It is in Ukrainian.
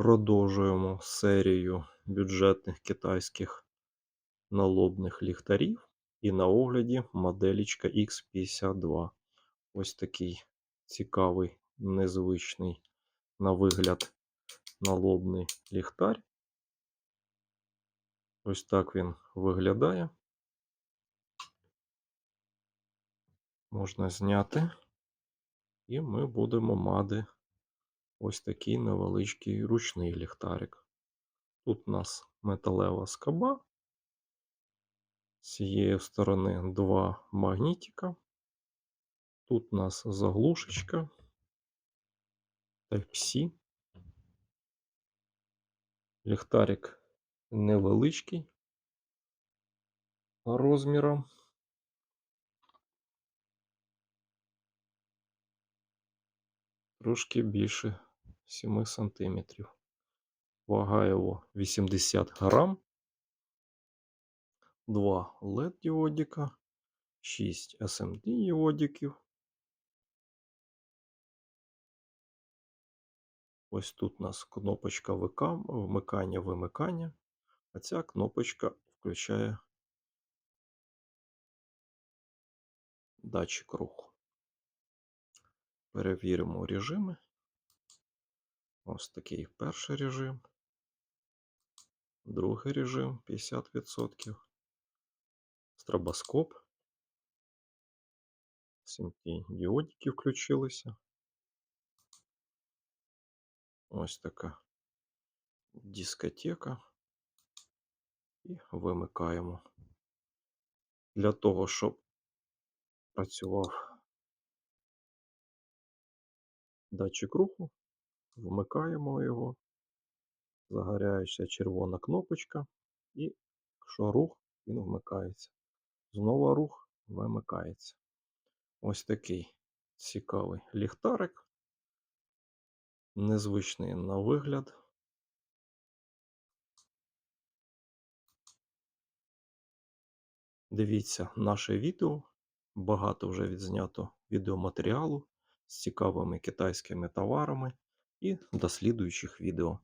Продовжуємо серію бюджетних китайських налобних ліхтарів. І на огляді моделічка X52. Ось такий цікавий, незвичний на вигляд налобний ліхтар. Ось так він виглядає. Можна зняти, і ми будемо мати ось такий невеличкий ручний ліхтарик. Тут у нас металева скоба. З цієї сторони два магнітика. Тут у нас заглушечка Type-C. Ліхтарик невеличкий розміром. Трошки більше 7 см. Вага його 80 грам. Два LED діодика, 6 SMD діодиків. Ось тут у нас кнопочка вмикання-вимикання, а ця кнопочка включає датчик руху. Перевіримо режими. Ось такий перший режим, другий режим 50%, стробоскоп, SMT діодики включилися. Ось така дискотека. І вимикаємо. Для того, щоб працював датчик руху, вмикаємо його, загоряється червона кнопочка, і якщо рух, він вмикається. Знову рух вимикається. Ось такий цікавий ліхтарик. Незвичний на вигляд. Дивіться наше відео. Багато вже відзнято відеоматеріалу з цікавими китайськими товарами і до слідуючих відео.